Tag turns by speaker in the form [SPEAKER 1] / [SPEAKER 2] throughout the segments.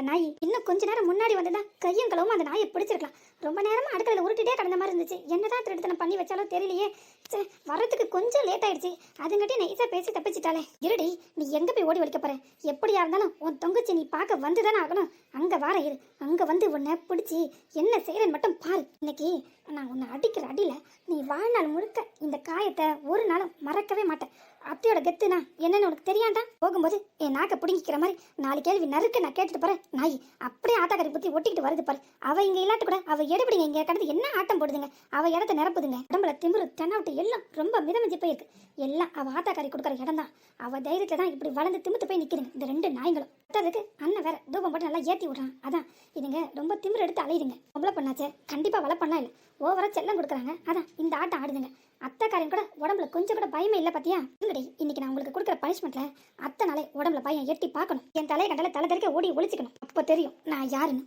[SPEAKER 1] அந்த நாய் இன்னும் கொஞ்ச நேரம் முன்னாடி வந்ததா கையும் களவும் அந்த நாயை பிடிச்சிருக்கலாம். ரொம்ப நேரமா அடுக்கல உருட்டிட்டே கடந்த மாதிரி இருந்துச்சு. என்னதான் திருடுத்தனம் பண்ணி வச்சாலும் தெரியலையே. ச்சே, வர்றதுக்கு கொஞ்சம் லேட் ஆயிடுச்சு. அதுங்காட்டி நைஸா பேசி தப்பிச்சிட்டாலே இருடி நீ எங்க போய் ஓடி ஒழிக்க போற? எப்படியா இருந்தாலும் உன் தொங்குச்சி நீ பார்க்க வந்துதானே ஆகணும். அங்க வார இரு. அங்க வந்து உன்னை பிடிச்சி என்ன செய்யறேன்னு மட்டும் பாரு. இன்னைக்கு நான் உன்னை அடிக்கிற அடியில நீ வாழ்நாள் முழுக்க இந்த காயத்தை ஒரு நாளும் மறக்கவே மாட்டேன். அத்தையோட கெத்துனா என்னன்னு உனக்கு தெரியாண்டா? போகும்போது என் நாக்கை பிடுங்கிக்கிற மாதிரி நாலு கேள்வி நறுக்க நான் கேட்டுட்டு போறேன். நாய் அப்படியே ஆத்தாக்கறி பத்தி ஒட்டிக்கிட்டு வருது பாரு. அவ இங்க இல்லாட்டு கூட அவ எடுபடிங்க இங்க கடந்து என்ன ஆட்டம் போடுதுங்க? அவ இடத்த நிரப்புதுங்க. உடம்புல திமிரு தென்னாவிட்டு எல்லாம் ரொம்ப மிதமிஞ்சு போயிருக்கு. எல்லாம் அவ ஆத்தாக்காரி கொடுக்குற இடம் தான் அவ தைரியத்துல தான் இப்படி வளர்ந்து திமித்து போய் நிக்குதுங்க இந்த ரெண்டு நாய்களும் அதுக்கு அண்ணன் வேற தூபம் போட்டு நல்லா ஏத்தி விடுறான். அதான் இதுங்க ரொம்ப திமிரு எடுத்து அலையுதுங்க. பொம்பளை பண்ணாச்சே கண்டிப்பா வளர்ப்பண்ணா இல்ல. ஓவரா செல்லம் கொடுக்குறாங்க. அதான் இந்த ஆட்டம் ஆடுதுங்க. அத்தைக்காரன் கூட உடம்புல கொஞ்சம் கூட பயமே இல்லை பாத்தியா? இல்லடி இன்னைக்கு நான் உங்களுக்கு கொடுக்குற பனிஷ்மெண்ட்ல அத்தை நாளே உடம்புல பையன் எட்டி பார்க்கணும். என் தலையை கண்டால தலை தெறிக்க ஓடி ஒழிச்சிக்கணும் அப்போ தெரியும் நான் யாருன்னு.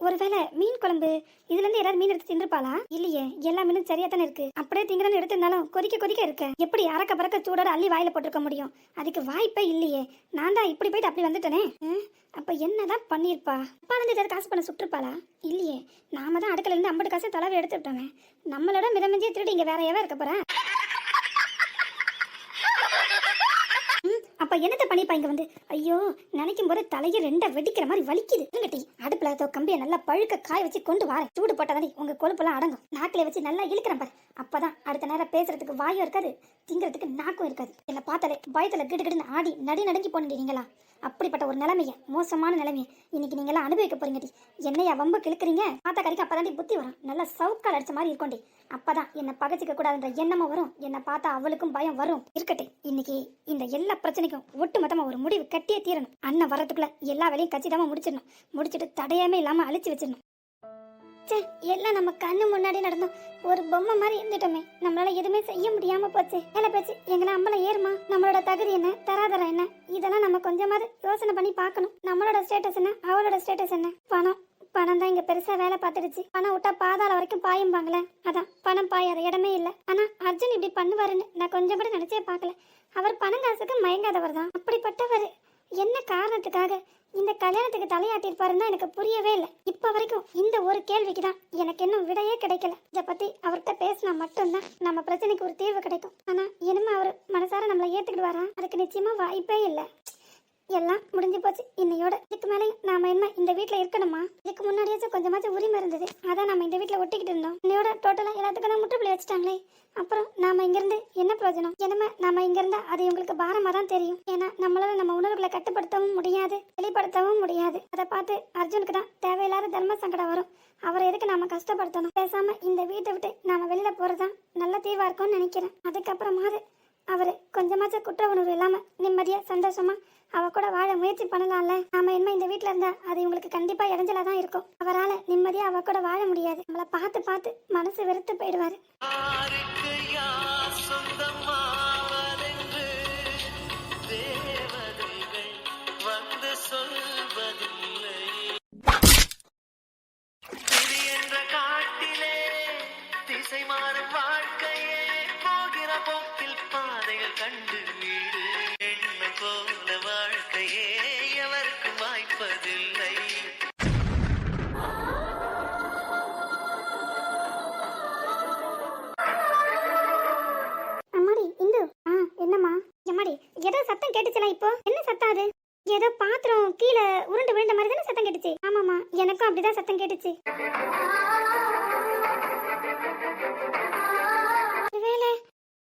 [SPEAKER 1] ஒருவேளை மீன் குழம்பு இதுல இருந்து ஏதாவது மீன் எடுத்து தின்றுப்பாளா இல்லையே எல்லா மீனும் சரியா தானே இருக்கு. அப்படியே திங்கறன்னு எடுத்திருந்தாலும் கொதிக்க கொதிக்க இருக்க. எப்படி அறக்க பறக்க சூடோட அள்ளி வாயில போட்டிருக்க முடியும்? அதுக்கு வாய்ப்பே இல்லையே. நான் தான் இப்படி போயிட்டு அப்படி வந்துட்டேனே. அப்ப என்னதான் பண்ணிருப்பா? அப்பா வந்து ஏதாவது காசு பண்ண சுட்டுருப்பாளா? இல்லையே நாம தான் அடுக்கல இருந்து ஐம்பது காசு தலைவை எடுத்துட்டோமே நம்மளோட மிதமிஞ்சியே திருடி இங்க வேற எவன் இருக்க போறேன் ம், அப்ப என்னத்த பண்ணிப்பா இங்க வந்து? ஐயோ நினைக்கும் போது தலையை ரெண்டா வெடிக்கிற மாதிரி வலிக்குது. இருங்கட்டி அடுப்புல ஏதோ கம்பியை நல்லா பழுக்க காய வச்சு கொண்டு வர சூடு போட்டாதானே உங்க கொழுப்பெல்லாம் அடங்கும். நாக்கில வச்சு நல்லா இழுக்கிறேன் பாரு. அப்பதான் அடுத்த நேரம் பேசுறதுக்கு வாயும் இருக்காது திங்கிறதுக்கு நாக்கும் இருக்காது. என்ன பார்த்தாலே பயத்துல கிடு கிடுன்னு ஆடி நடி நடுங்கி போனீங்களா அப்படிப்பட்ட ஒரு நிலைமைய மோசமான நிலைமையை. இன்னைக்கு நீங்க எல்லாம் அனுபவிக்க போறீங்கடி என்னையா வம்பு கிழக்குறீங்க ஆத்தா கறிக்கு அப்பதான் புத்தி வரும். நல்லா சவுக்கால் அடிச்ச மாதிரி இருக்கோண்டி அப்பதான் என்ன பகச்சிக்க கூடாதுன்ற எண்ணமும் வரும். என்னை பார்த்தா அவளுக்கும் பயம் வரும். இருக்கட்ടെ இன்னைக்கு இந்த எல்லா பிரச்சனைக்கும் ஒட்டுமொத்தமா ஒரு முடிவு கட்டியே தீரணும். அண்ணன் வரதுக்குள்ள எல்லா வேலையும் கச்சிதமா முடிச்சிடணும். முடிச்சிட்டு தடையாமே இல்லாம அழிச்சு வச்சிடணும். ச்சே எல்லாம் நம்ம கண்ணு முன்னாடி நடந்தோம். ஒரு பொம்மை மாதிரி இருந்துட்டோமே. நம்மளால எதுவுமே செய்ய முடியாம போச்சு. வேலை பேச்சு. எங்களை அம்பலம் ஏறுமா? நம்மளோட தகுதி என்ன? தராதரம் என்ன? இதெல்லாம் நம்ம கொஞ்சமாவது யோசனை பண்ணி பார்க்கணும். நம்மளோட ஸ்டேட்டஸ் என்ன? அவளோட ஸ்டேட்டஸ் என்ன? பணம். பணம் தான் இங்க பெருசா வேலை பார்த்துடுச்சு. பணம் விட்டா பாதாள வரைக்கும் பாயும்பாங்களே. அதான் பணம் பாயாத இடமே இல்ல. ஆனா அர்ஜுன் இப்படி பண்ணுவாருன்னு நான் கொஞ்சம் கூட நினைச்சே பார்க்கல. அவர் பணம் காசுக்கு மயங்காதவர் தான். அப்படிப்பட்டவர். என்ன காரணத்துக்காக? இந்த கல்யாணத்துக்கு தலையாட்டிருப்பாருன்னு எனக்கு புரியவே இல்லை. இப்ப வரைக்கும் இந்த ஒரு கேள்விக்கு தான் எனக்கு இன்னும் விடையே கிடைக்கல. இதை பத்தி அவர்கிட்ட பேசினா மட்டும்தான் நம்ம பிரச்சனைக்கு ஒரு தீர்வு கிடைக்கும். ஆனா இனிமே அவர் மனசார நம்மளை ஏத்துக்கிடுவாரா? அதுக்கு நிச்சயமா வாய்ப்பே இல்லை. எல்லாம் முடிஞ்சு போச்சு. இன்னையோட இதுக்கு மேலே நாம என்ன இந்த வீட்டில் இருக்கணுமா? இதுக்கு முன்னாடியாச்சும் கொஞ்சமாச்சும் உரிமை இருந்தது. அதான் நம்ம இந்த வீட்டில் ஒட்டிக்கிட்டு இருந்தோம். இன்னையோட டோட்டலா எல்லாத்துக்கும் தான் முற்றுப்புள்ளி வச்சுட்டாங்களே. அப்புறம் நாம இங்க இருந்து என்ன பிரயோஜனம்? என்னமே நாம இங்க இருந்தா அது இவங்களுக்கு பாரமா தான் தெரியும். ஏன்னா நம்மளால நம்ம உணர்வுகளை கட்டுப்படுத்தவும் முடியாது வெளிப்படுத்தவும் முடியாது. அதை பார்த்து அர்ஜுனுக்கு தான் தேவையில்லாத தர்ம சங்கடம் வரும். அவரை எதுக்கு நாம கஷ்டப்படுத்தணும்? பேசாம இந்த வீட்டை விட்டு நாம வெளியில போறதுதான் நல்ல தீர்வா இருக்கும்னு நினைக்கிறேன். அதுக்கப்புறமாவது அவர் கொஞ்சமாச்சும் குற்ற உணர்வு இல்லாம நிம்மதியா சந்தோஷமா அவ கூட வாழ முயற்சி பண்ணலாம்ல. நாம என்ன இந்த வீட்டில் இருந்தா அது இவங்களுக்கு கண்டிப்பா இடைஞ்சலாக தான் இருக்கும். அவரால நிம்மதியா அவ கூட வாழ முடியாது. நம்மள பார்த்து பார்த்து மனசு வெறுத்து போயிடுவாரு.
[SPEAKER 2] சொந்தமாவதென்று
[SPEAKER 1] சத்தம் கேட்டுச்சுல இப்போ? என்ன சத்தம் அது? ஏதோ பாத்திரம் கீழே உருண்டு விழுந்த மாதிரி தானே சத்தம் கேட்டுச்சு. ஆமாமா எனக்கும் அப்படிதான் சத்தம் கேட்டுச்சு. ஒருவேளை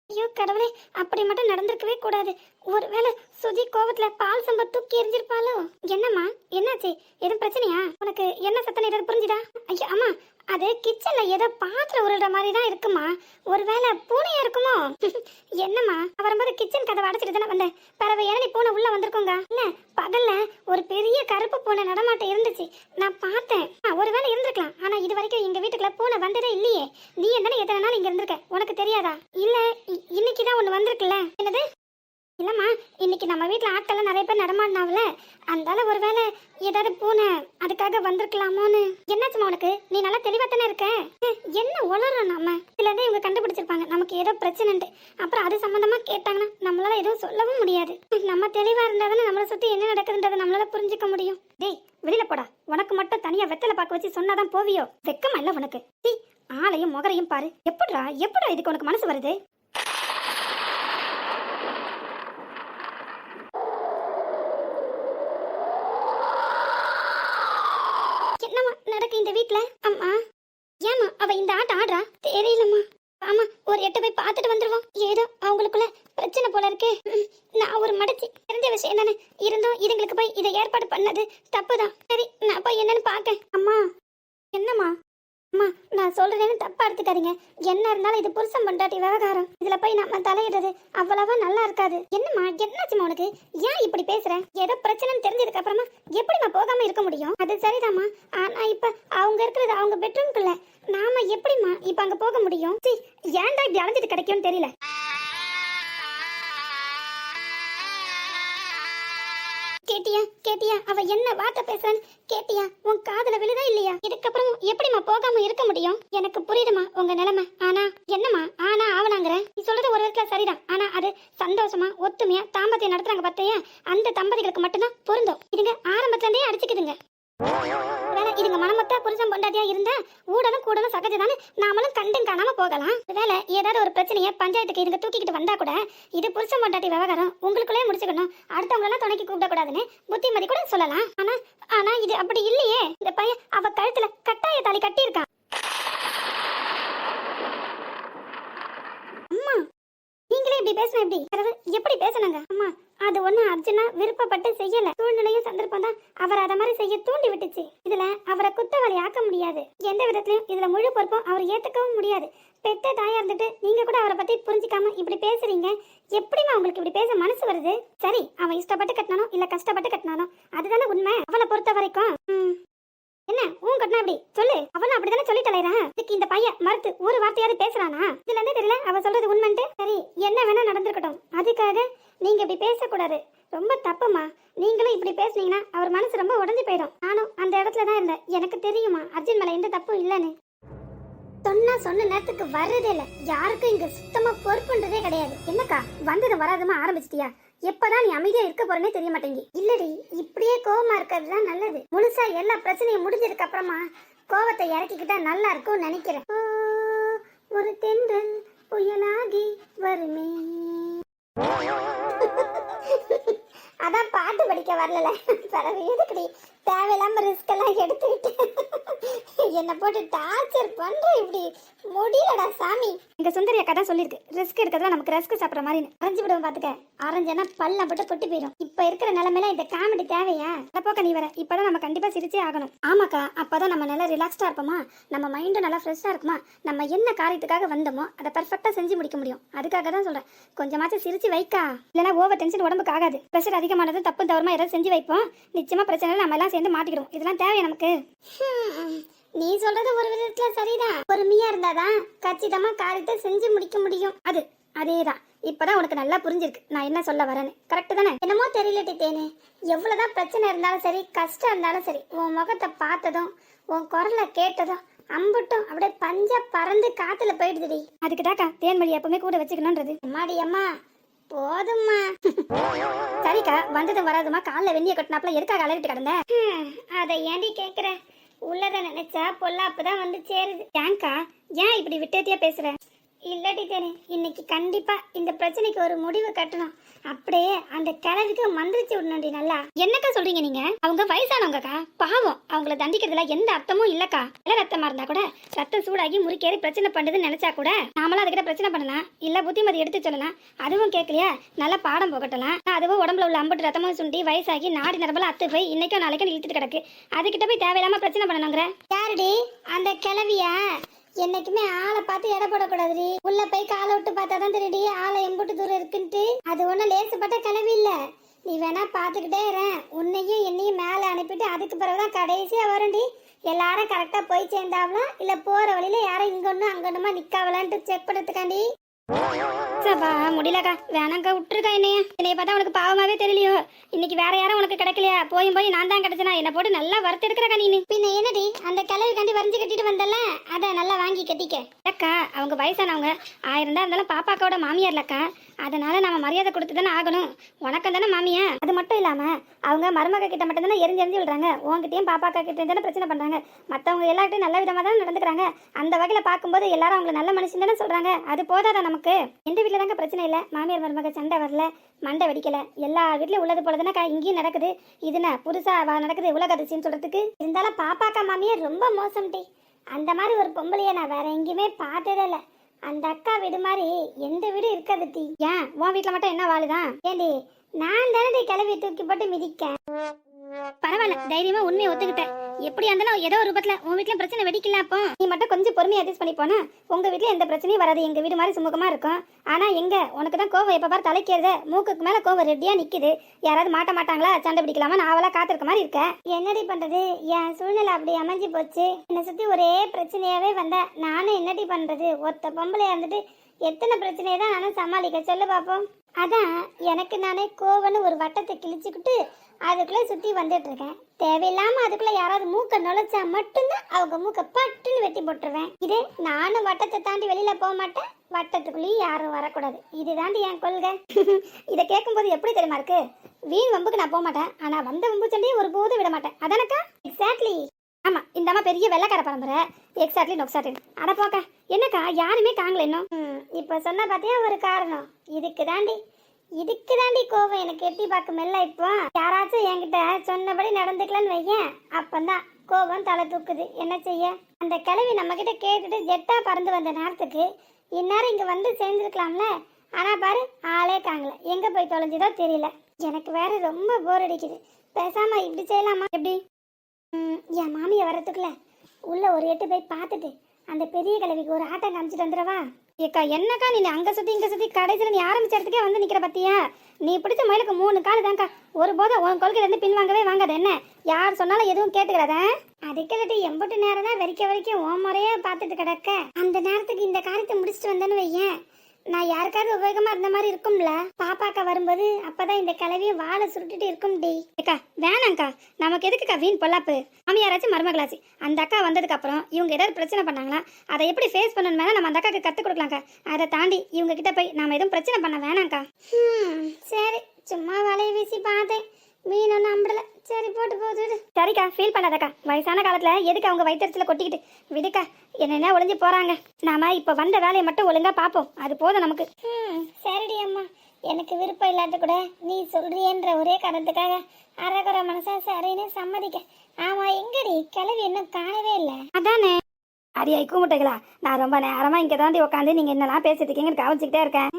[SPEAKER 1] ஐயோ கடவுளே அப்படி மட்டும் நடந்திருக்கவே கூடாது. ஒருவேளை சுதி கோவத்துல பால் சம்ப தூக்கி எரிஞ்சிருப்பாளோ என்னம்மா என்னாச்சு? எதுவும் பிரச்சனையா? உனக்கு என்ன சத்தம்? ஏதாவது புரிஞ்சுதா? ஐயோ அம்மா அது கிச்சன்ல ஏதோ பாத்திரம் உருள்ற மாதிரி தான் இருக்குமா? ஒருவேளை பூனையா இருக்குமோ? என்னம்மா வரும்போது கிச்சன் கதவை அடைச்சிட்டு தானே வந்தேன் பறவை ஏனி பூனை உள்ள வந்திருக்கோங்க. இல்ல பகல்ல ஒரு பெரிய கருப்பு பூனை நடமாட்டம் இருந்துச்சு. நான் பார்த்தேன். ஒருவேளை இருந்திருக்கலாம். ஆனா இது வரைக்கும் எங்க வீட்டுக்குள்ள பூனை வந்ததே இல்லையே. நீ என்ன எத்தனை நாள் இங்க இருந்திருக்க. உனக்கு தெரியாதா? இல்ல இ- இன்னைக்கு தான் ஒண்ணு வந்திருக்குல்ல. என்னது? இல்லம்மா இன்னைக்கு நம்ம வீட்டில் ஆட்கள்லாம் நிறைய பேர் நடமாடினாவில அந்தால ஒருவேளை ஏதாவது பூனை அதுக்காக வந்திருக்கலாமோன்னு. என்னாச்சுமா உனக்கு? நீ நல்லா தெளிவா தானே இருக்க? என்ன உளறோம் நம்ம இதுலேருந்து இவங்க கண்டுபிடிச்சிருப்பாங்க. நமக்கு ஏதோ பிரச்சனைன்ட்டு. அப்புறம் அது சம்மந்தமாக கேட்டாங்கன்னா நம்மளால எதுவும் சொல்லவும் முடியாது. நம்ம தெளிவாக இருந்தால் தானே நம்மளை சுற்றி என்ன நடக்குதுன்றதை நம்மளால புரிஞ்சுக்க முடியும். டேய் வெளியில போடா. உனக்கு மட்டும் தனியாக வெத்தலை பார்க்க வச்சு சொன்னாதான் போவியோ? வெக்கமா இல்லை உனக்கு. டீ ஆளையும் முகரையும் பாரு. எப்படா எப்படா இதுக்கு உனக்கு மனசு வருது? நடக்கு இந்த வீட்ல? அம்மா. ஏம்மா அவ இந்த ஆட்டம் ஆடுறா? தெரியலம்மா ஆமா ஒரு எட்ட போய் பார்த்துட்டு வந்துருவோம். ஏதோ அவங்களுக்குள்ள பிரச்சனை போல இருக்கு. நான் ஒரு மடச்சி தெரிஞ்ச விஷயம் தானே. இருந்தும் இதுங்களுக்கு போய் இதை ஏற்பாடு பண்ணது தப்புதான். சரி நான் போய் என்னன்னு பார்க்கேன். அம்மா. என்னம்மா? அம்மா நான் சொல்றேன்னு தப்பா எடுத்துக்காதீங்க. என்ன இருந்தாலும் இது புருஷன் பொண்டாட்டி விவகாரம். இதுல போய் நம்ம தலையிடுறது அவ்வளவா நல்லா இருக்காது. என்னம்மா என்னாச்சுமா உனக்கு? ஏன் இப்படி பேசுற? ஏதோ பிரச்சனைன்னு தெரிஞ்சதுக்கு அப்புறமா எப்படிமா போகாம இருக்க முடியும்? அது சரிதாம்மா. ஆனா இப்ப அவங்க இருக்கிறது அவங்க பெட்ரூம்குள்ள நாம எப்படிம்மா இப்ப அங்க போக முடியும்? சி ஏன்டா இப்படி அலைஞ்சிட்டு கிடைக்கும்னு தெரியல. கேட்டியா கேட்டியா அவ என்ன வார்த்தை பேசுறான்னு கேட்டியா உன் காதுல விழுதா இல்லையா? இதுக்கப்புறம் எப்படிம்மா போகாம இருக்க முடியும்? எனக்கு புரியுதுமா உங்க நிலைமை. ஆனா என்னம்மா? ஆனா ஆவனாங்கிற நீ சொல்றது ஒரு விதத்துல சரிதான். ஆனா அது சந்தோஷமா ஒத்துமையா தாம்பத்தியம் நடத்துறாங்க பார்த்தையா? அந்த தம்பதிகளுக்கு மட்டும்தான் பொருந்தும். இதுங்க ஆரம்பத்துல இருந்தே அடிச்சுக்குதுங்க. வேலை இதுங்க மனமொத்த புருஷன் பொண்டாட்டியா இருந்தா ஊடலும் கூடலும் சகஜதானே நாமளும் கண்டும் காணாம போகலாம். வேலை ஏதாவது ஒரு பிரச்சனையை பஞ்சாயத்துக்கு இதுங்க தூக்கிக்கிட்டு வந்தா கூட இது புருஷன் பொண்டாட்டி விவகாரம் உங்களுக்குள்ளே முடிச்சுக்கணும். அடுத்தவங்களெல்லாம் துணைக்கு கூப்பிடக்கூடாதுன்னு புத்திமதி கூட சொல்லலாம். ஆனா ஆனா இது அப்படி இல்லையே. இந்த பையன் அவ கழுத்துல கட்டாய தாலி கட்டியிருக்கான் அம்மா நீங்களே இப்படி பேசணும் எப்படி எப்படி பேசுனாங்க? அம்மா அது ஒண்ணு அர்ஜுனா விருப்பப்பட்டு செய்யல. சூழ்நிலையும் சந்தர்ப்பம் தான். அவர் அத மாதிரி செய்ய தூண்டி விட்டுச்சு. இதுல அவரை குத்தவாளி ஆக்க முடியாது. எந்த விதத்திலயும் இதுல முழு பொறுப்பும் அவர் ஏத்துக்கவும் முடியாது. பெத்த தாயா இருந்துட்டு நீங்க கூட அவரை பத்தி புரிஞ்சுக்காம இப்படி பேசுறீங்க. எப்படிமா உங்களுக்கு இப்படி பேச மனசு வருது? சரி அவன் இஷ்டப்பட்டு கட்டினானோ இல்ல கஷ்டப்பட்டு கட்டினானோ அதுதானே உண்மை? அவளை பொறுத்த வரைக்கும் என்ன உன் கட்டினா அப்படி சொல்லு. அவனும் அப்படிதானே சொல்லி தலைறா இதுக்கு இந்த பையன் மறுத்து ஒரு வார்த்தையாவது பேசுறானா? இதுல இருந்து தெரியல? அவ சொல்றது உண்மைன்ட்டு? சரி என்ன வேணா நடந்திருக்கட்டும். அதுக்காக நீங்க இப்படி பேசக்கூடாது. ரொம்ப தப்புமா. நீங்களும் இப்படி பேசுனீங்கன்னா அவர் மனசு ரொம்ப உடஞ்சு போயிடும். நானும் அந்த இடத்துல தான் இருந்தேன். எனக்கு தெரியுமா அர்ஜுன் மேல எந்த தப்பும் இல்லைன்னு? சொன்னா சொன்ன நேரத்துக்கு வர்றதே இல்லை. யாருக்கும் இங்க சுத்தமா பொறுப்புன்றதே கிடையாது. என்னக்கா வந்தது வராதமா ஆரம்பிச்சிட்டியா? எப்பதான் நீ அமைதியா இருக்க போறேனே தெரிய மாட்டேங்கி. இல்லடி இப்படியே கோவமா இருக்கிறது தான் நல்லது. முழுசா எல்லா பிரச்சனையும் முடிஞ்சதுக்கு அப்புறமா கோவத்தை இறக்கிக்கிட்டா நல்லா இருக்கும்னு நினைக்கிறேன். ஓ, ஒரு தென்றல் புயலாகி வருமே. அதான் பாட்டு படிக்க வரல பிறகு எதுக்குடி தேவையில்லாம ரிஸ்க் எல்லாம் எடுத்துக்கிட்டு. என்னை போட்டு டார்ச்சர் பண்ற இப்படி. முடியலடா சாமி. எங்க சுந்தரி அக்கா தான் சொல்லிருக்கு. ரிஸ்க் எடுக்கிறதுல நமக்கு ரஸ்க் சாப்பிட்ற மாதிரி அரைஞ்சு விடுவோம் பாத்துக்க. அரைஞ்சனா பல்ல போட்டு கொட்டி போயிடும். இப்ப இருக்கிற நிலைமையில இந்த காமெடி தேவையா? அட போக்க நீ வர இப்பதான் நம்ம கண்டிப்பா சிரிச்சே ஆகணும். ஆமாக்கா அப்பதான் நம்ம நல்லா ரிலாக்ஸ்டா இருப்போமா? நம்ம மைண்டும் நல்லா ஃப்ரெஷ்ஷா இருக்குமா? நம்ம என்ன காரியத்துக்காக வந்தோமோ அதை பர்ஃபெக்டா செஞ்சு முடிக்க முடியும். அதுக்காக தான் சொல்றேன். கொஞ்சமாச்சும் சிரிச்சு வைக்கா. இல்லைன்னா ஓவர் டென்ஷன் உடம்புக்கு ஆகாது. ப்ரெஷர் அதிகமானது தப்பு தவறுமா ஏதாவது செஞ்சு வைப்போம். நிச்சயமா பிரச்சனை நம்ம எல்லாம் சேர்ந்து மாட்டிக்கிடுவோம். இதெல்லாம் தேவையா நமக்கு? நீ சொல்றது ஒரு விதத்துல சரிதான். பொறுமையா இருந்தாதான் கச்சிதமா காரியத்தை செஞ்சு முடிக்க முடியும். அது அதேதான். இப்பதான் உனக்கு நல்லா புரிஞ்சிருக்கு. நான் என்ன சொல்ல வரேன்னு. கரெக்ட் தானே? என்னமோ தெரியலட்டி தேனே எவ்வளவுதான் பிரச்சனை இருந்தாலும் சரி கஷ்டம் இருந்தாலும் சரி உன் முகத்தை பார்த்ததும் உன் குரலை கேட்டதும் அம்புட்டும் அப்படியே பஞ்ச பறந்து காத்துல போயிடுதுடி. அதுக்கு தாக்கா தேன்மொழி எப்பவுமே கூட வச்சுக்கணும்ன்றது. அம்மாடி அம்மா. போதும்மா. சரிக்கா வந்ததும் வராதுமா காலில் வெந்நிய கட்டினாப்ல எதுக்காக அலறிட்டு கிடந்த? அதை ஏண்டி கேக்குற? உள்ளத நினைச்சா பொல்லாப்பு தான் வந்து சேருது. ஏன்க்கா ஏன் இப்படி விட்டத்தியா பேசுற? இல்லடி டீச்சர் இன்னைக்கு கண்டிப்பா இந்த பிரச்சனைக்கு ஒரு முடிவு கட்டணும். அப்படியே அந்த கிழவிக்கு மந்திரிச்சு விடணும்டி நல்லா. என்னக்கா சொல்றீங்க நீங்க? அவங்க வயசானவங்கக்கா. பாவம். அவங்கள தண்டிக்கிறதுல எந்த அர்த்தமும் இல்லக்கா. இல்ல ரத்தமா இருந்தா கூட ரத்தம் சூடாகி முறுக்கேறி பிரச்சனை பண்ணுதுன்னு நினைச்சா கூட நாமளும் அதுக்கிட்ட பிரச்சனை பண்ணலாம். இல்ல புத்திமதி எடுத்து சொல்லலாம். அதுவும் கேட்கலையா நல்லா பாடம் புகட்டலாம். அதுவும் உடம்புல உள்ள அம்பட்டு ரத்தமும் சுண்டி வயசாகி நாடி நரம்பல அத்து போய் இன்னைக்கும் நாளைக்கும் இழுத்துட்டு கிடக்கு. அதுகிட்ட போய் தேவையில்லாம பிரச்சனை பண்ணணுங்கிற? யாருடி? அந்த கிளவியா என்னைக்குமே ஆளை பார்த்து எடை போடக்கூடாதுடி. உள்ள போய் காலை விட்டு பார்த்தா தான் தெரியுடி ஆளை எம்புட்டு தூரம் இருக்குன்ட்டு. அது ஒன்றும் லேசுப்பட்ட கிளவி இல்லை. நீ வேணா பார்த்துக்கிட்டே இரு. உன்னையும் என்னையும் மேலே அனுப்பிட்டு அதுக்கு பிறகுதான் கடைசியாக வரும்டி. எல்லாரும் கரெக்டாக போய் சேர்ந்தாவலாம் இல்லை போகிற வழியில் யாரும் இங்கொன்னும் அங்கொன்னுமா நிற்காவலான்ட்டு ஒண்ணுமா நிக்காவலான்ட்டு செக் பண்ணுறதுக்காண்டி சப்பா முடியலக்கா. வேணாக்கா விட்டுருக்கா என்னைய. என்னைய பார்த்தா உனக்கு பாவமாவே தெரியலையோ. இன்னைக்கு வேற யாரும் உனக்கு கிடைக்கலையா? போயும் போய் நான் தான் கிடைச்சனா? என்ன போட்டு நல்லா வறுத்து எடுக்கிறக்கா நீனு பின்ன என்னடி? அந்த கிளவி காண்டி வரைஞ்சு கட்டிட்டு வந்தல அதை நல்லா வாங்கி கட்டிக்க. அக்கா அவங்க வயசானவங்க. ஆயிரம் தான் இருந்தாலும் பாப்பாக்காவோட மாமியார்லக்கா. அதனால நம்ம மரியாதை கொடுத்து தானே ஆகணும். உனக்கு தானே மாமியா? அது மட்டும் இல்லாம அவங்க மருமக கிட்ட மட்டும் தானே எரிஞ்சு எரிஞ்சு விடுறாங்க. உங்ககிட்டயும் பாப்பாக்கா கிட்ட தானே பிரச்சனை பண்றாங்க. மத்தவங்க எல்லார்ட்டையும் நல்ல விதமா தானே நடந்துக்கிறாங்க. அந்த வகையில பார்க்கும்போது எல்லாரும் அவங்கள நல்ல மனுஷன் தானே சொல்றாங்க. அது போதாதா நமக்கு? எந்த வீட்டில் தாங்க பிரச்சனை இல்லை. மாமியார் மருமக சண்டை வரல மண்டை வெடிக்கல. எல்லா வீட்லயும் உள்ளது போல தானே இங்கேயும் நடக்குது. இதுனா புதுசா நடக்குது உலக அதிர்ச்சின்னு சொல்றதுக்கு? இருந்தாலும் பாப்பாக்கா மாமியார் ரொம்ப மோசம் டி. அந்த மாதிரி ஒரு பொம்பளைய நான் வேற எங்கேயுமே பார்த்ததே இல்லை. அந்த அக்கா வீடு மாதிரி எந்த வீடு இருக்காது டி. ஏன்? உன் வீட்டில் மட்டும் என்ன வாழுதான்? ஏண்டி நான் தானே கிளவி தூக்கி போட்டு மிதிக்க பரவாயில்ல தைரியமா உண்மையை ஒத்துக்கிட்டேன். எப்படி இருந்தாலும் ஏதோ ஒரு ரூபத்துல உன் வீட்டுல பிரச்சனை வெடிக்கல அப்போ. நீ மட்டும் கொஞ்சம் பொறுமையா அட்ஜஸ்ட் பண்ணி போனா உங்க வீட்டுல எந்த பிரச்சனையும் வராது. எங்க வீடு மாதிரி சுமூகமா இருக்கும். ஆனா எங்க? உனக்கு தான் கோவம். எப்ப பார் தலைக்கிறத. மூக்குக்கு மேல கோவம் ரெடியா நிக்குது. யாராவது மாட்ட மாட்டாங்களா? சண்டை பிடிக்கலாமா? நான் அவளா காத்திருக்க மாதிரி இருக்க. என்னடி பண்றது? என் சூழ்நிலை அப்படி அமைஞ்சு போச்சு. என்னை சுத்தி ஒரே பிரச்சனையாவே வந்த. நானும் என்னடி பண்றது? ஒத்த பொம்பளையா இருந்துட்டு எத்தனை பிரச்சனையை தான் நானும் சமாளிக்க? சொல்லு பாப்போம். அதான் எனக்கு நானே கோவன்னு ஒரு வட்டத்தை கிழிச்சுக்கிட்டு அதுக்குள்ளே சுற்றி வந்துட்டு இருக்கேன் தேவையில்லாமல் அதுக்குள்ளே யாராவது மூக்கை நுழைச்சா மட்டும்தான் அவங்க மூக்கை பட்டுன்னு வெட்டி போட்டுருவேன். இதே நானும் வட்டத்தை தாண்டி வெளியில் போக மாட்டேன். வட்டத்துக்குள்ளேயும் யாரும் வரக்கூடாது. இதுதாண்டி என் கொள்கை. இதை கேட்கும்போது எப்படி தெரியுமா இருக்கு? வீண் வம்புக்கு நான் போக மாட்டேன். ஆனால் வந்த வம்பு சண்டையை ஒரு போதும் விட மாட்டேன். அதானக்கா? எக்ஸாக்ட்லி ஆமா இந்த அம்மா பெரிய வெள்ளக்கார பரம்பரை. எக்ஸாக்ட்லி நொக்ஸாக்ட்லி அட போக்க என்னக்கா? யாருமே காங்கல இன்னும். இப்போ சொன்ன பார்த்தியா ஒரு காரணம். இதுக்கு தாண்டி இதுக்கு தாண்டி கோவம். எனக்கு எட்டி பார்க்க மெல்ல இப்போ. யாராச்சும் என்கிட்ட சொன்னபடி நடந்துக்கலன்னு வையேன். அப்பந்தான் கோபம் தலை தூக்குது. என்ன செய்ய? அந்த கிழவி நம்ம கிட்ட கேட்டுட்டு ஜெட்டா பறந்து வந்த நேரத்துக்கு இந்நேரம் இங்க வந்து சேர்ந்துருக்கலாம்ல. ஆனா பாரு ஆளே காங்கல எங்க போய் தொலைஞ்சதோ தெரியல. எனக்கு வேற ரொம்ப போர் அடிக்குது. பேசாம இப்படி செய்யலாமா? எப்படி? ம், என் மாமியை வரத்துக்குள்ள உள்ள ஒரு எட்டு போய் பார்த்துட்டு அந்த பெரிய கிழவிக்கு ஒரு ஆட்டம் காமிச்சிட்டு வந்துடவா? ஏக்கா என்னக்கா நீ அங்க சுத்தி இங்க சுத்தி கடைசியில் நீ ஆரம்பிச்ச இடத்துக்கே வந்து நிக்கிற பத்தியா? நீ பிடிச்ச மயிலுக்கு மூணு கால் தான்க்கா. ஒரு போதும் உன் கொள்கையில இருந்து பின் வாங்கவே வாங்காத என்ன? யார் சொன்னாலும் எதுவும் கேட்டுக்கிறாத அதுக்கு எம்பட்டு நேரம் தான் வரைக்க வரைக்கும் உன் முறையே பார்த்துட்டு கிடக்க. அந்த நேரத்துக்கு இந்த காரியத்தை முடிச்சுட்டு வந்தேன்னு வையேன். நான் யாருக்காவது உபயோகமா இருந்த மாதிரி இருக்கும்ல? பாப்பாக்கா வரும்போது அப்பதான் இந்த கிளவிய வாழை சுருட்டுட்டு இருக்கும் டி. அக்கா வேணாங்க்கா நமக்கு எதுக்குக்கா வீண் பொல்லாப்பு? மாமியாராச்சும் மருமகளாச்சு. அந்த அக்கா வந்ததுக்கு அப்புறம் இவங்க ஏதாவது பிரச்சனை பண்ணாங்களா? அதை எப்படி ஃபேஸ் பண்ணணுமே நம்ம அந்த அக்காக்கு கற்றுக் கொடுக்கலாம்க்கா. அதை தாண்டி இவங்க கிட்ட போய் நாம எதுவும் பிரச்சனை பண்ண வேணாங்க்கா சரி. சும்மா வலையை வீசி பார்த்தேன். மீன் ஒன்றும் அம்பிடல. சரி போட்டு போகுது. சரிக்கா ஃபீல் பண்ணாதக்கா. வயசான காலத்துல எதுக்கு அவங்க வயிற்றுல கொட்டிக்கிட்டு? விடுக்கா என்னென்ன ஒளிஞ்சு போறாங்க. நாம இப்ப வந்த வேலையை மட்டும் ஒழுங்கா பார்ப்போம். அது போதும் நமக்கு. சரிடி அம்மா. எனக்கு விருப்பம் இல்லாட்ட கூட நீ சொல்றியன்ற ஒரே காரணத்துக்காக அறகுற மனசா சரின்னு சம்மதிக்க. ஆமா எங்கடி? கிளவி இன்னும் காணவே இல்லை. அதானே. அடியாய் கூமுட்டைகளா? நான் ரொம்ப நேரமா இங்க தாண்டி உட்காந்து நீங்க என்னெல்லாம் பேசிட்டு இருக்கீங்கன்னு கவனிச்சுக்கிட்டே இருக்கேன்.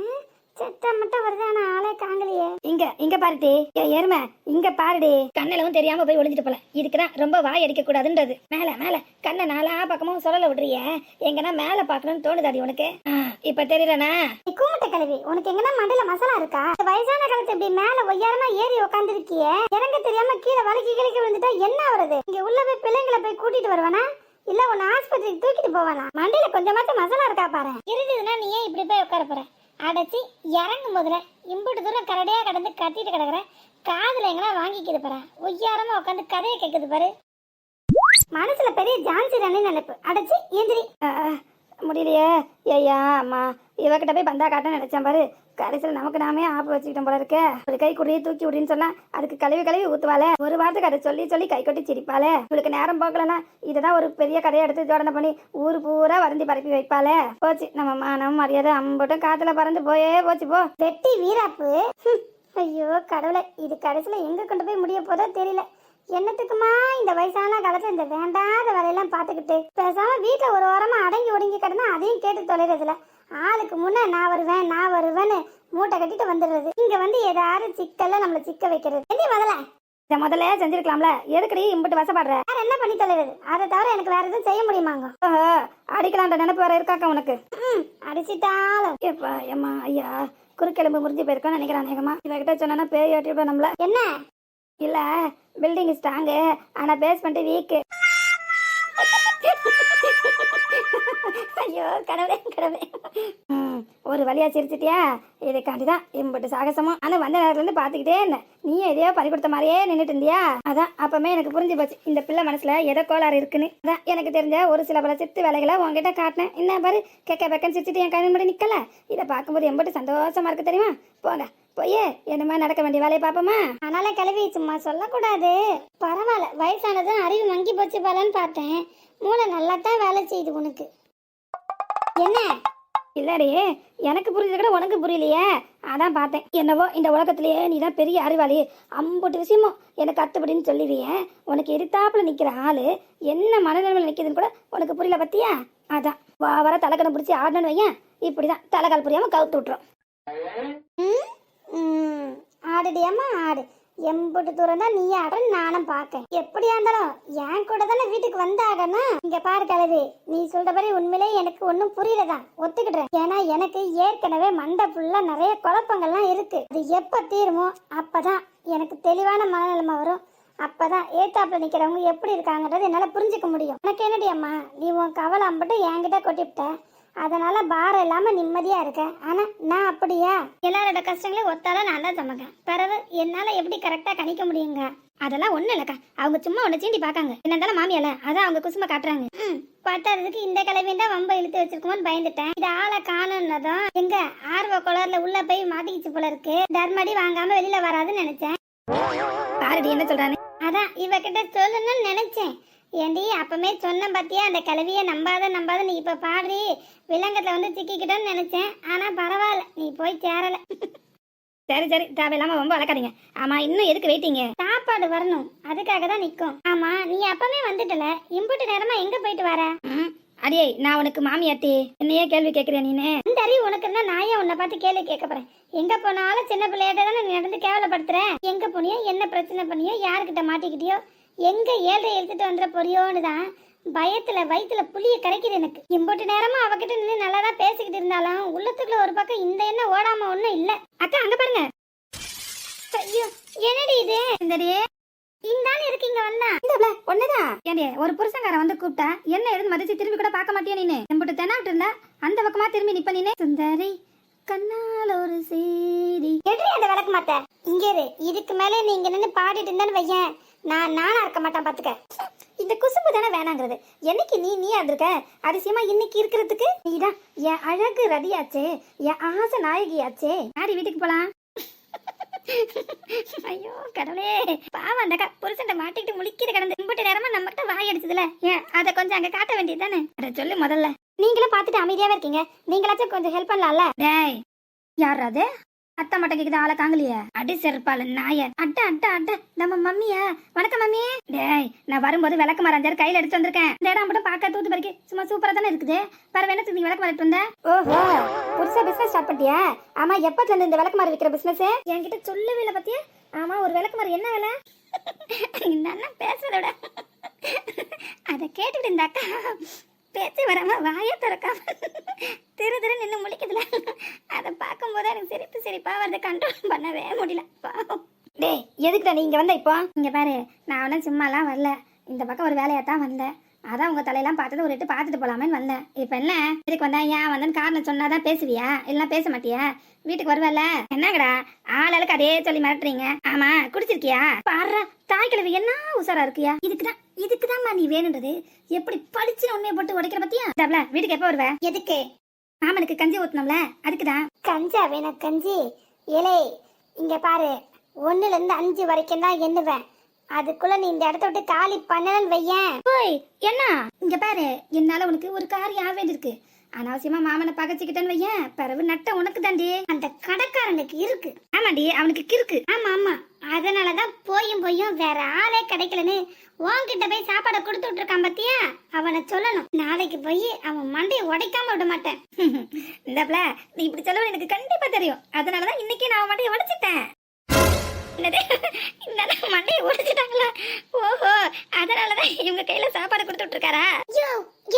[SPEAKER 1] சத்தம் மட்டும் வருது ஆனா ஆளே காங்கலையே இங்க இங்க பாருடி ஏ எருமை இங்க பாருடி கண்ணளவும் தெரியாம போய் ஒளிஞ்சிட்டு போல. இதுக்குதான் ரொம்ப வாய் அடிக்க கூடாதுன்றது மேல மேல. கண்ணை நாலா பக்கமும் சுழல விடுறிய. எங்கன்னா மேல பாக்கணும்னு தோணுதாடி உனக்கு? இப்ப தெரியலனா கூமுட்டை கழுவி உனக்கு எங்கன்னா மண்டல மசாலா இருக்கா? வயசான காலத்து இப்படி மேல ஒய்யாரமா ஏறி உட்காந்துருக்கிய இறங்க தெரியாம கீழே வலிக்கு கிழக்கு விழுந்துட்டா என்ன வருது இங்க உள்ள போய் பிள்ளைங்களை போய் கூட்டிட்டு வருவானா? இல்ல உன்னை ஆஸ்பத்திரிக்கு தூக்கிட்டு போவானா? மண்டையில கொஞ்சமாச்சும் மசாலா இருக்கா பாரு. இருந்ததுன்னா நீ ஏன் இப்படி போய் உட்கார போற? அடைச்சி இறங்கும் போதுல இம்புட்டு தூரம் கரடியாக கடந்து கத்திட்டு கிடக்குறேன். காதில் எங்கன்னா வாங்கிக்கிது பாரு. ஒய்யாரமாக உட்காந்து கதையை கேட்குது பாரு. மனசில் பெரிய ஜான்சி ராணி நினைப்பு. அடைச்சி எந்திரி முடியலையே. ஐயா அம்மா இவகிட்ட போய் பந்தா காட்ட நினைச்சேன் பாரு. கடைசியில் நமக்கு நாமே ஆப்பு வச்சுக்கிட்டோம் போல இருக்க. ஒரு கை குடி தூக்கி விடின்னு சொன்னா அதுக்கு கழுவி கழுவி ஊத்துவாளே. ஒரு வாரத்துக்கு அதை சொல்லி சொல்லி கை கொட்டி சிரிப்பாளே. உங்களுக்கு நேரம் போகலனா இதுதான் ஒரு பெரிய கதையை எடுத்து ஜோடனை பண்ணி ஊர் பூரா வருந்தி பரப்பி வைப்பாளே. போச்சு நம்ம மானம் மரியாதை அம்பட்டும் காத்துல பறந்து போயே போச்சு போ. வெட்டி வீராப்பு. ஐயோ கடவுளை இது கடைசியில் எங்க கொண்டு போய் முடிய போதோ தெரியல. என்னத்துக்குமா இந்த வயசான காலத்துல இந்த வேண்டாத வேலையெல்லாம் பார்த்துக்கிட்டு பேசாம வீட்டுல ஒரு ஓரமா அடங்கி ஒடுங்கி கிடந்தா அதையும் கேட்டு தொலைறதுல ஆளுக்கு முன்ன நான் வருவேன் நான் வருவேன்னு மூட்டை கட்டிட்டு வந்துடுறது. இங்க வந்து ஏதாவது சிக்கல்ல நம்மள சிக்க வைக்கிறது. என்ன முதல்ல? இத முதல்ல செஞ்சிருக்கலாம்ல. எதுக்குடி இம்பிட்டு வசப்படுற? வேற என்ன பண்ணி தொலைறது? அதை தவிர எனக்கு வேற எதுவும் செய்ய முடியுமாங்க? அடிக்கலான்ற நினைப்பு வேற இருக்காக்க உனக்கு? அடிச்சிட்டாலும். எப்பா ஏம்மா ஐயா குறுக்கெலும்பு முறிஞ்சு போயிருக்கோன்னு நினைக்கிறேன் அநேகமா. இவகிட்ட சொன்னா பேய் விட நம்மள. என்ன? இல்ல பில்டிங் ஸ்ட்ராங்கு ஆனா பேஸ்மெண்ட் வீக்கு ஐயோ கடவுளே கடவுளே. ஒரு வழியா சிரிச்சிட்டியா? இதுக்காண்டி தான் இம்பட்டு சாகசமும். ஆனா வந்த நேரத்துல இருந்து பாத்துக்கிட்டே இருந்தேன். நீ எதையோ பறி கொடுத்த மாதிரியே நின்றுட்டு இருந்தியா? அதான் அப்பமே எனக்கு புரிஞ்சு போச்சு. இந்த பிள்ளை மனசுல ஏதோ கோளாறு இருக்குன்னு. அதான் எனக்கு தெரிஞ்ச ஒரு சில பல சித்து வேலைகளை உன்கிட்ட காட்டினேன். என்ன பாரு கேக்க பெக்கன்னு சிரிச்சிட்டு என் கண்ணு மட்டும் நிக்கல. இதை பார்க்கும்போது எம்பட்டு சந்தோஷமா இருக்கு தெரியுமா? போங்க. போயே என்ன மாதிரி நடக்க வேண்டிய வேலையை பாப்போமா
[SPEAKER 3] அதனால கிளவி சும்மா சொல்லக்கூடாது. பரவாயில்ல வயசானதும் அறிவு மங்கி போச்சு போலன்னு பார்த்தேன். மூளை நல்லா தான் வேலை செய்யுது உனக்கு. என்ன?
[SPEAKER 1] இல்லடி எனக்கு புரியுது கூட உனக்கு புரியலையே. அதான் பார்த்தேன். என்னவோ இந்த உலகத்திலேயே நீ தான் பெரிய அறிவாளி. அம்புட்டு விஷயமும் எனக்கு அத்துப்படின்னு சொல்லிடுவியே உனக்கு எரித்தாப்புல நிற்கிற ஆளு என்ன மனநிலைமையில் நிற்கிதுன்னு கூட உனக்கு புரியல பத்தியா? அதான். வா வர தலைக்கணம் பிடிச்சி ஆடணும்னு வையன். இப்படிதான் தலைக்கால் புரியாம கவுத்து விட்டுரும்.
[SPEAKER 3] ம், ஆடுடியம்மா ஆடு. எம்புட்டு தூரம் தான் நீ ஆடுற நானும் பார்க்கேன் எப்படியா இருந்தாலும் என் கூட தானே வீட்டுக்கு வந்தாகணும் இங்க பாரு கழுவி. நீ சொல்றபடி உண்மையிலே எனக்கு ஒன்றும் புரியலதான் ஒத்துக்கிட்டேன் ஏன்னா எனக்கு ஏற்கனவே மண்டை ஃபுல்லா நிறைய குழப்பங்கள்லாம் இருக்கு. அது எப்ப தீருமோ அப்பதான் எனக்கு தெளிவான மனநிலைமை வரும். அப்பதான் ஏத்தாப்புல நிக்கிறவங்க எப்படி இருக்காங்கன்றது என்னால புரிஞ்சுக்க முடியும். உனக்கு என்னடி அம்மா? நீ உன் கவலை அம்பட்டு என்கிட்ட கொட்டிவிட்ட. அதனால பாரம் இல்லாம நிம்மதியா இருக்கேன் ஆனா நான் அப்படியா? எல்லாரோட கஷ்டங்களையும் ஒத்தால நான் தான் சமைக்கேன் பிறகு என்னால எப்படி கரெக்டா கணிக்க முடியுங்க?
[SPEAKER 1] அதெல்லாம் ஒண்ணும் இல்லக்கா. அவங்க சும்மா உன்னை சீண்டி பாக்காங்க என்ன இருந்தாலும் மாமியால. அதான் அவங்க குசும காட்டுறாங்க.
[SPEAKER 3] ம் பத்தாததுக்கு இந்த கிளவியும் தான் வம்ப இழுத்து வச்சிருக்கோம்னு பயந்துட்டேன். இது ஆளை காணும்னதும் எங்க ஆர்வ குளர்ல உள்ள போய் மாட்டிக்கிச்சு போல இருக்கு. தர்மடி வாங்காம வெளியில வராதுன்னு நினைச்சேன்.
[SPEAKER 1] பாரடி என்ன சொல்றானே?
[SPEAKER 3] அதான் இவகிட்ட சொல்லணும்னு நினைச்சேன். ஏண்டி அப்பமே சொன்ன பாத்தியா அந்த கிளவிய நம்பாத நம்பாத நீ இப்ப பாடுறி விலங்கத்துல வந்து சிக்கிக்கிட்டோன்னு நினைச்சேன். ஆனா பரவாயில்ல நீ போய் சேரல.
[SPEAKER 1] சரி சரி தேவையில்லாம ரொம்ப வளர்க்காதீங்க. ஆமா இன்னும் எதுக்கு வெயிட்டிங்க?
[SPEAKER 3] சாப்பாடு வரணும் அதுக்காக தான் நிக்கும். ஆமா நீ அப்பமே வந்துட்டல இம்புட்டு நேரமா எங்க போயிட்டு வர?
[SPEAKER 1] அடியே நான் உனக்கு மாமியாத்தி என்னையே கேள்வி கேட்கிறேன் நீனு?
[SPEAKER 3] இந்த அறிவு உனக்கு இருந்தா நான் ஏன் உன்னை பார்த்து கேள்வி கேட்க போறேன்? எங்க போனாலும் சின்ன பிள்ளையாட்ட தானே நீ நடந்து கேவலப்படுத்துற? எங்க போனியோ என்ன பிரச்சனை பண்ணியோ யாருக்கிட்ட மாட்டிக்கிட்டியோ எங்க ஏழை எழுத்துட்டு வந்துட போறியோன்னு தான் பயத்துல வயித்துல புளிய கிடைக்குது எனக்கு. இம்புட்டு நேரமா அவகிட்ட நின்று நல்லா தான் பேசிக்கிட்டு இருந்தாலும் உள்ளத்துக்குள்ள ஒரு பக்கம் இந்த எண்ணம் ஓடாம ஒண்ணும் இல்ல.
[SPEAKER 1] அக்கா அங்க பாருங்க.
[SPEAKER 3] ஐயோ என்னடி இது?
[SPEAKER 1] இந்தடி
[SPEAKER 3] இந்தாலும் இருக்கு இங்க வந்தா?
[SPEAKER 1] இந்த ஒண்ணுதான் ஏண்டி ஒரு புருஷங்கார வந்து கூப்பிட்டா என்ன எழுந்து மதிச்சு திரும்பி கூட பார்க்க மாட்டியா நீனு? எம்பிட்டு தெனாட்டு இருந்தா அந்த பக்கமா திரும்பி நிப்ப நீனே? சுந்தரி கண்ணால் ஒரு சேரி
[SPEAKER 3] எப்படி அந்த விளக்க மாத்த? இங்க இரு இதுக்கு மேல நீங்க நின்று பாடிட்டு இருந்தேன்னு வையேன். நான் நானா இருக்க மாட்டேன் பாத்துக்க.
[SPEAKER 1] இந்த குசும்பு தானே வேணாங்கிறது. என்னைக்கு நீ நீயா இருந்திருக்க? அதிசயமா இன்னைக்கு இருக்கிறதுக்கு? நீதான். என் அழகு ரதியாச்சே. என் ஆசை நாயகியாச்சே. யாரி வீட்டுக்கு போலாம். ஐயோ கடவுளே. பாவம் அந்த புருஷன்ட்ட மாட்டிக்கிட்டு முழிக்கிற கிடந்து இம்புட்டு நேரமா நம்ம கிட்ட வாய் அடிச்சதுல. ஏன் அதை கொஞ்சம் அங்க காட்ட வேண்டியது தானே அதை சொல்லு முதல்ல.
[SPEAKER 3] நீங்களும் பார்த்துட்டு அமைதியாவே இருக்கீங்க. நீங்களாச்சும் கொஞ்சம் ஹெல்ப் பண்ணலாம்ல?
[SPEAKER 1] டேய் யார் அது? அத்தை மட்டும் கேக்குது? ஆளை காங்கலையே? அடி செருப்பால நாய. அட்ட அட்ட அட்ட. நம்ம மம்மியா. வணக்கம் மம்மி. டேய் நான் வரும்போது விளக்கு மரம் அஞ்சாறு கையில எடுத்து வந்திருக்கேன். இந்த இடம் மட்டும் பார்க்க தூத்து பறிக்க சும்மா சூப்பரா தானே இருக்குது. பரவ என்ன நீ விளக்கு மரம் வந்த? ஓஹோ புதுசா பிசினஸ் ஸ்டார்ட் பண்ணிட்டியா? ஆமா எப்பத்துல இருந்து இந்த விளக்கு மரம் விற்கிற பிசினஸ் என்கிட்ட சொல்லவே இல்லை பத்தியா? ஆமா ஒரு விளக்கு மரம் என்ன வேலை? இந்த பேசுறத விட. அதை கேட்டுக்கிட்டு இந்த அக்கா. பேச்சு வராம வாயை திறக்காம திரு திரு நின்று முழிக்குதுல அதை பார்க்கும்போது எனக்கு சிரிப்பு சிரிப்பா வந்து கண்ட்ரோல் பண்ணவே முடியல. பாவம். டேய் எதுக்குடா நீ இங்க வந்த இப்போ? இங்க பாரு நான் ஒன்றும் சும்மாலாம் வரல. இந்த பக்கம் ஒரு வேலையா தான் வந்தேன். அதான் உங்க தலையெல்லாம் பார்த்தது ஒரு எட்டு பார்த்துட்டு போலாமேன்னு வந்தேன். இப்போ என்ன? இதுக்கு வந்தா ஏன் வந்தேன்னு காரணம் சொன்னாதான் பேசுவியா? இல்லைன்னா பேச மாட்டியா? வீட்டுக்கு வருவல என்னங்கடா? ஆளாளுக்கு அதே சொல்லி மிரட்டுறீங்க. ஆமா குடிச்சிருக்கியா? பாரு தாய் கிழவி என்ன உசாரா இருக்கியா? இதுக்குதான் இதுக்குதான்மா நீ வேணுன்றது. எப்படி படிச்சு உண்மையை போட்டு உடைக்கிற பத்தியா? டப்ல வீட்டுக்கு எப்போ வருவ?
[SPEAKER 3] எதுக்கு?
[SPEAKER 1] மாமனுக்கு கஞ்சி ஊத்தணும்ல அதுக்குதான்.
[SPEAKER 3] கஞ்சா வேணும் கஞ்சி. இலே இங்க பாரு ஒண்ணுல இருந்து அஞ்சு வரைக்கும் தான் எண்ணுவேன். அதுக்குள்ள நீ இந்த இடத்த விட்டு காலி பண்ணலன்னு வையேன்.
[SPEAKER 1] ஓய் என்ன? இங்க பாரு என்னால உனக்கு ஒரு காரியம் ஆக வேண்டியிருக்கு. அனாவசியமா மாமனை பகச்சுக்கிட்டேன்னு வையேன் பிறகு நட்ட உனக்கு தாண்டி
[SPEAKER 3] அந்த கடைக்காரனுக்கு இருக்கு.
[SPEAKER 1] ஆமாண்டி அவனுக்கு கிறுக்கு.
[SPEAKER 3] ஆமா ஆமா. அதனாலதான் போயும் போயும் வேற ஆளே கிடைக்கலன்னு உன்கிட்ட போய் சாப்பாடை கொடுத்து விட்டுருக்கான் பத்தியா? அவனை சொல்லணும். நாளைக்கு போய் அவன் மண்டையை உடைக்காம விட மாட்டேன்.
[SPEAKER 1] இந்தப்ல நீ இப்படி சொல்ல எனக்கு கண்டிப்பா தெரியும். அதனாலதான் இன்னைக்கு நான் அவன் மண்டையை உடைச்சிட்டேன். மண்டையை உடைச்சிட்டாங்களா? ஓஹோ அதனாலதான் இவங்க கையில சாப்பாடு கொடுத்து விட்டுருக்காரா?
[SPEAKER 3] ஐயோ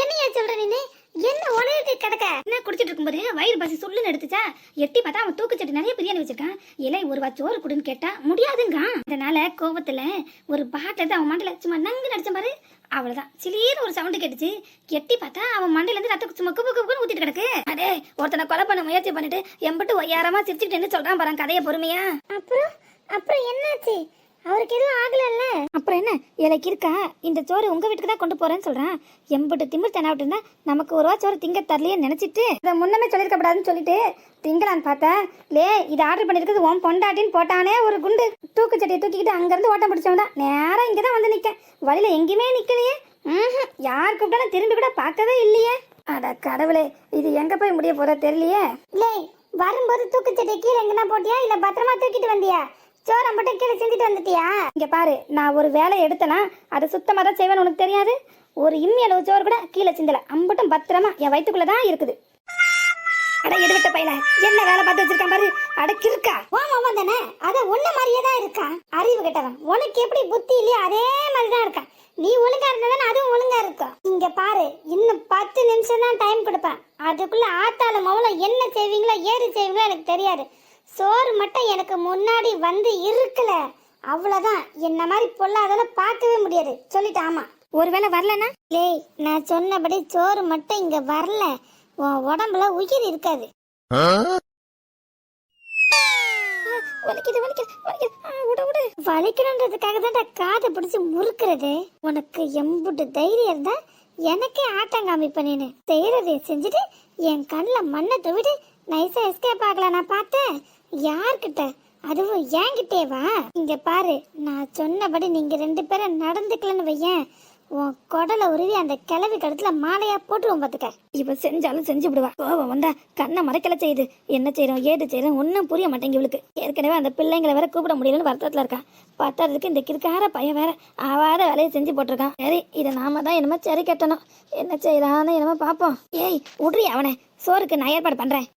[SPEAKER 3] என்னையா சொல்ற நீ என்ன உணர்வு கிடக்க?
[SPEAKER 1] என்ன குடிச்சிட்டு இருக்கும்போது? வயிறு பசி சொல்லுன்னு எடுத்துச்சா? எட்டி பார்த்தா அவன் தூக்குச்சட்டி நிறைய பிரியாணி வச்சிருக்கான். இலை ஒரு வா சோறு கொடுன்னு கேட்டா முடியாதுங்க அதனால கோபத்துல ஒரு பாட்டு எடுத்து அவன் மண்டல சும்மா நங்கு நடிச்ச பாரு. அவ்வளவுதான். சிலீர்னு ஒரு சவுண்டு கேட்டுச்சு. எட்டி பார்த்தா அவன் மண்டையில இருந்து ரத்த சும்மா குப்பு குப்புன்னு ஊத்திட்டு கிடக்கு. அதே ஒருத்தனை கொலை பண்ண முயற்சி பண்ணிட்டு எம்பிட்டு ஒய்யாரமா சிரிச்சுட்டு சொல்றான் பாரு கதையை பொறுமையா.
[SPEAKER 3] அப்புறம்? அப்புறம் என்னாச்சு? அவருக்கு எதுவும் ஆகலல்ல?
[SPEAKER 1] அப்புறம் என்ன? எனக்கு இருக்கா? இந்த சோறு உங்க வீட்டுக்கு தான் கொண்டு போறேன்னு சொல்றான். எம்பிட்டு திமிர் தெனாவிட்டு இருந்தா நமக்கு ஒரு ரூபா சோறு திங்க தரலையே நினைச்சிட்டு. இதை முன்னமே சொல்லிருக்க கூடாதுன்னு சொல்லிட்டு திங்கலான்னு பார்த்தா லே இது ஆர்டர் பண்ணிருக்கிறது உன் பொண்டாட்டின்னு போட்டானே ஒரு குண்டு. தூக்கு சட்டியை தூக்கிக்கிட்டு அங்கிருந்து ஓட்டம் பிடிச்சவன் தான். நேரா இங்கே தான் வந்து நிற்க வழியில எங்கேயுமே நிற்கலையே ம்ஹும். யார் கூப்பிட்டாலும் திரும்பி கூட பார்க்கவே இல்லையே. அட கடவுளே இது எங்க போய் முடிய போதோ தெரியலையே.
[SPEAKER 3] லே வரும்போது தூக்குச்சட்டை கீழே எங்கன்னா போட்டியா? இல்லை பத்திரமா தூக்கிட்டு வந்தியா? சோரம் மட்டும் கீழே சிந்திட்டு வந்துட்டியா?
[SPEAKER 1] இங்க பாரு நான் ஒரு வேலை எடுத்தனா அதை சுத்தமா தான் செய்வேன்னு உனக்கு தெரியாது? ஒரு இம்மி அளவு சோறு கூட கீழே சிந்தல. அம்பட்டும் பத்திரமா என் வயிற்றுக்குள்ள தான் இருக்குது. அட எடுவிட்ட பையல என்ன வேலை பார்த்து வச்சிருக்கான் பாரு. அட கிறுக்கா.
[SPEAKER 3] ஆமா தானே? அத உன்ன மாதிரியே தான் இருக்கான். அறிவு கெட்டவன். உனக்கு எப்படி புத்தி இல்லையோ அதே மாதிரி தான் இருக்கான். நீ ஒழுங்கா இருந்தா அதுவும் ஒழுங்கா இருக்கும். இங்க பாரு இன்னும் பத்து நிமிஷம் தான் டைம் கொடுப்பேன். அதுக்குள்ள ஆத்தால மவளம் என்ன செய்வீங்களோ ஏறி செய்வீங்களோ எனக்கு தெரியாது. சோறு மட்டும் எனக்கு முன்னாடி வந்து இருக்கல. அவ்வளவுதான். என்ன மாதிரி பொல்லாதெல்லாம் பார்க்கவே முடியாது. சொல்லிட்டு ஆமா.
[SPEAKER 1] ஒருவேளை வரலனா
[SPEAKER 3] லேய் நான் சொன்னபடி சோறு மட்டும் இங்க வரல. உன் உடம்புல உயிர் இருக்காது.
[SPEAKER 1] வலிக்குது வலிக்குது வலிக்குது. ஆ, விடு விடு.
[SPEAKER 3] வலிக்கணுன்றதுக்காக தான் காதை பிடிச்சு முறுக்கிறது. உனக்கு எம்புட்டு தைரியம் இருந்தா எனக்கே ஆட்டம் காமிப்ப நீனு செய்யறதை செஞ்சுட்டு என் கண்ணில் மண்ணை துவிட்டு நைஸா எஸ்கேப் ஆகலாம். நான் பார்த்தேன். யார்கிட்ட? அதுவும் என்கிட்டே வா இங்க பாரு நான் சொன்னபடி நீங்க ரெண்டு பேரும் நடந்துக்கலன்னு வையேன். உன் குடலை உருவி அந்த கிளவி கடத்துல மாலையா போட்டுருவோம் பாத்துக்க.
[SPEAKER 1] இவ செஞ்சாலும் செஞ்சு விடுவா. கோபம் வந்தா கண்ணை மறைக்கல செய்யுது. என்ன செய்யறோம் ஏது செய்யறோம் ஒன்றும் புரிய மாட்டேங்க இவளுக்கு. ஏற்கனவே அந்த பிள்ளைங்களை வேற கூப்பிட முடியலன்னு வருத்தத்துல இருக்கா. பத்தாததுக்கு இந்த கிறுக்கார பையன் வேற ஆவாத வேலையை செஞ்சு போட்டிருக்கான். சரி இதை நாம தான் என்னமோ சரி கட்டணும். என்ன செய்யலான்னு என்னமோ பார்ப்போம் ஏய் விட்ரி அவனை. சோறுக்கு நான் ஏற்பாடு பண்றேன்.